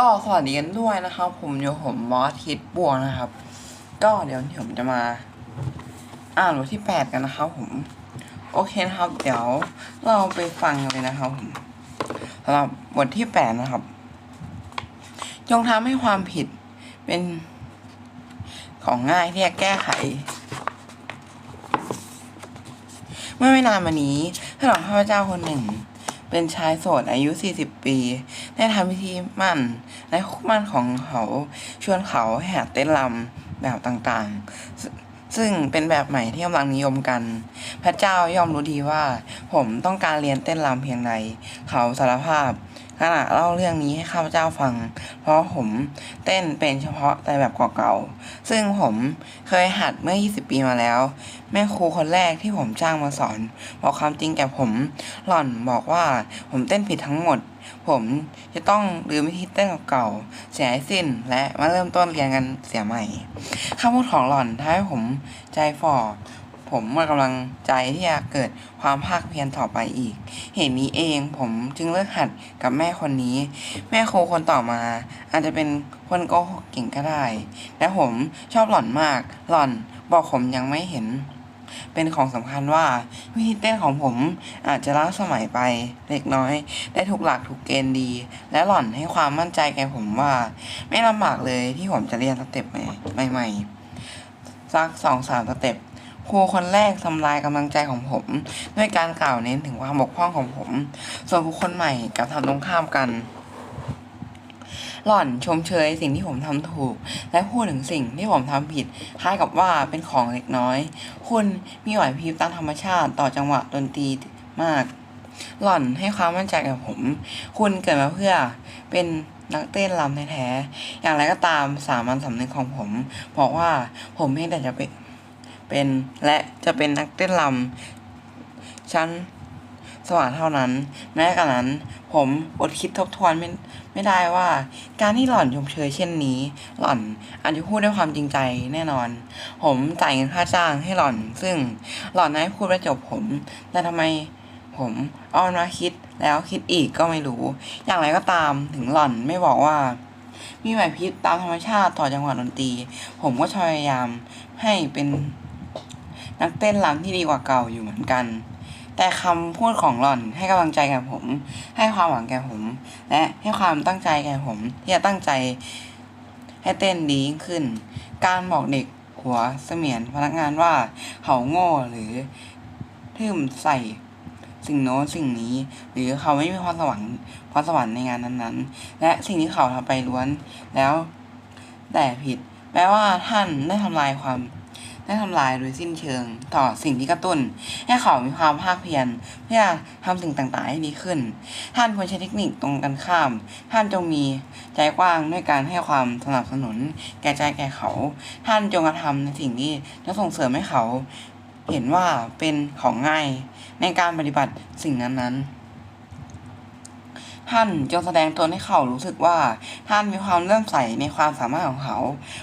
ก็สวัสดีกันด้วยนะครับ ผมอยู่ผมมอสทิดบวงนะครับ ก็เดี๋ยวผมจะมา อ่านบทที่แปดกันนะครับผม โอเคนะครับ เดี๋ยวเราไปฟังกันเลยนะครับผมสำหรับบทที่แปดนะครับ จงทำให้ความผิดเป็นของง่ายที่จะแก้ไข เมื่อไม่นานมานี้พระหลวงข้าพเจ้าคนหนึ่ง เป็นชายโสดอายุ40 ปี ได้ทำพิธีมั่น และคู่มั่นของเขาชวนเขาแห่เต้นรำแบบต่างๆซึ่งซึ่งเป็นแบบใหม่ที่กำลังนิยมกัน พระเจ้าย่อมรู้ดีว่า ผมต้องการเรียนเต้นรำเพียงใดเขาสารภาพ ขณะเล่าเรื่องนี้ให้ข้าพเจ้าฟัง เพราะผมเต้นเป็นเฉพาะแต่แบบเก่าๆ ซึ่งผมเคยหัดเมื่อ 20 ปีมาแล้ว แม่ครูคนแรกที่ผมจ้างมาสอน บอกความจริงแก่ผม หล่อนบอกว่าผมเต้นผิดทั้งหมด ผมจะต้องลืมวิธีเต้นเก่าๆเสียให้สิ้นและมาเริ่มต้นเรียนกันเสียใหม่คำพูดของหล่อนทำให้ผมใจฝ่อ ผมหมดกำลังใจที่จะเกิดความภาคเพียรต่อไปอีก เหตุนี้เองผมจึงเลิกหัดกับแม่คนนี้ แม่ครูคนต่อมา อาจจะเป็นคนโกหกเก่งก็ได้ และผมชอบหล่อนมาก หล่อนบอกผมยังไม่เห็น เป็นของสำคัญว่าวิธีเต้นของผมอาจจะล้าสมัยไปเล็กน้อย ได้ถูกหลักถูกเกณฑ์ดี และหล่อนให้ความมั่นใจแก่ผมว่า ไม่ลำบากเลยที่ผมจะเรียนสเต็ปใหม่ใหม่ๆสักสองสามสเต็ป ครูคนแรกทำลายกำลังใจของผม ด้วยการกล่าวเน้นถึงความบกพร่องของผม ส่วนครูคนใหม่กลับทำตรงข้ามกันหล่อนชมเชยสิ่งที่ผมทำถูก และพูดถึงสิ่งที่ผมทำผิดคล้ายกับว่าเป็นของเล็กน้อย คุณมีไหวพริบตามธรรมชาติต่อจังหวะดนตรีมาก หล่อนให้ความมั่นใจกับผม คุณเกิดมาเพื่อเป็นนักเต้นรำแท้ๆอย่างไรก็ตามสามัญสำนึกของผม บอกว่าผมเพียงแต่จะเป็น เป็นและจะเป็นนักเต้นรำชั้นสว่างเท่านั้น แม้กระนั้น ผมอดคิดทบทวนไม่ไม่ได้ว่า การที่หล่อนชมเชยเช่นนี้ หล่อนอาจจะพูดด้วยความจริงใจแน่นอน ผมจ่ายเงินค่าจ้างให้หล่อน ซึ่งหล่อนให้พูดไปจบผม แต่ทำไมผมเอามาคิดแล้วคิดอีกก็ไม่รู้ อย่างไรก็ตามถึงหล่อนไม่บอกว่า มีไหวพริบตามธรรมชาติต่อจังหวะดนตรี ผมก็พยายามให้เป็น นักเต้นรำที่ดีกว่าเก่าอยู่เหมือนกัน แต่คำพูดของหล่อนให้กำลังใจแก่ผม ให้ความหวังแก่ผม และให้ความตั้งใจแก่ผม ที่จะตั้งใจให้เต้นดียิ่งขึ้น การบอกเด็กหัวเสมียนพนักงานว่าเขาโง่หรือทึมใส่สิ่งโน้นสิ่งนี้ หรือเขาไม่มีความสวรรค์พรสวรรค์ในงานนั้นๆ และสิ่งที่เขาทำไปล้วนแล้ว แต่ผิด แปลว่าท่านได้ทำลายความ ได้ทำลายโดยสิ้นเชิง ต่อสิ่งที่กระตุ้น ให้เขามีความภาคเพียรเพื่อทำสิ่งต่างๆให้ดีขึ้น ท่านควรใช้เทคนิคตรงกันข้าม ท่านจงมีใจกว้างด้วยการให้ความสนับสนุน แก่ใจแก่เขา ท่านจงกระทำในสิ่งที่จะส่งเสริมให้เขา เห็นว่าเป็นของง่ายในการปฏิบัติสิ่งนั้นๆ ท่านจงแสดงตนให้เขารู้สึกว่าท่านมีความเลื่อมใสในความสามารถของเขา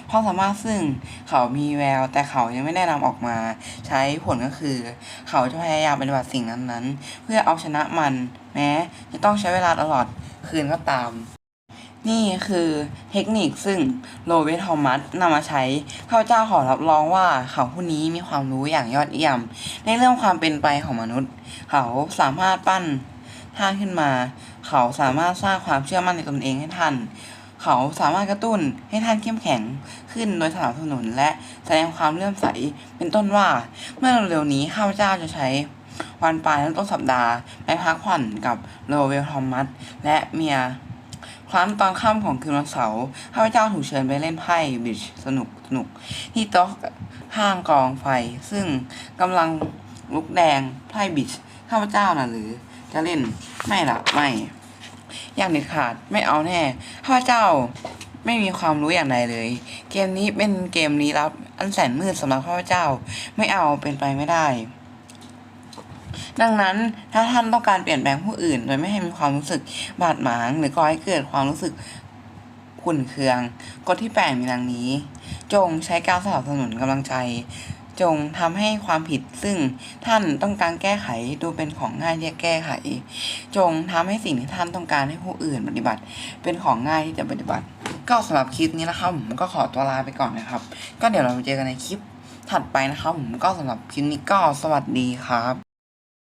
ความสามารถซึ่งเขามีแวว แต่เขายังไม่ได้นำออกมา ใช้ผลก็คือ เขาจะพยายามปฏิบัติสิ่งนั้นๆ เพื่อเอาชนะมัน แม้ จะต้องใช้เวลาตลอดคืนก็ตามนี่คือเทคนิคซึ่งโรเบิร์ตทอมัสนำมาใช้ข้าเจ้าขอรับรองว่าเขาผู้นี้มีความรู้อย่างยอดเยี่ยม ในเรื่องความเป็นไปของมนุษย์ เขาสามารถปั้น ท่าขึ้นมา เขาสามารถสร้างความเชื่อมั่นในตนเองให้ท่าน เขาสามารถกระตุ้นให้ท่านเข้มแข็งขึ้นโดยสนับสนุนและแสดงความเลื่อมใสเป็นต้นว่า เมื่อเร็วๆนี้ข้าพเจ้าจะใช้วันปลายและต้นสัปดาห์ไปพักผ่อนกับโรเวลทอมัสและเมียครั้นตอนค่ำของคืนวันเสาร์ข้าพเจ้าถูกเชิญไปเล่นไพ่บิชสนุกสนุก ที่โต๊ะข้างกองไฟ ซึ่งกำลังลุกแดงไพ่บิชข้าพเจ้าน่ะหรือ จะเล่น ไม่ละไม่อย่างเด็ดขาดไม่เอาแน่ข้าพเจ้าไม่มีความรู้อย่างใดเลย เกมนี้เป็นเกมลี้ลับอันแสนมืดสำหรับข้าพเจ้า ไม่เอาเป็นไปไม่ได้ ดังนั้นถ้าท่านต้องการเปลี่ยนแปลงผู้อื่น โดยไม่ให้มีความรู้สึกบาดหมาง หรือก่อให้เกิดความรู้สึกขุ่นเคือง กฎที่แปดมีดังนี้ จงใช้การสนับสนุนกำลังใจ จงทำให้ความผิดซึ่งท่านต้องการแก้ไขดูเป็นของง่ายที่จะแก้ไข จงทำให้สิ่งที่ท่านต้องการให้ผู้อื่นปฏิบัติ เป็นของง่ายที่จะปฏิบัติ ก็สำหรับคลิปนี้นะครับผมก็ขอตัวลาไปก่อนนะครับ ก็เดี๋ยวเราไปเจอกันในคลิปถัดไปนะครับผมก็สำหรับคลิปนี้ก็สวัสดีครับ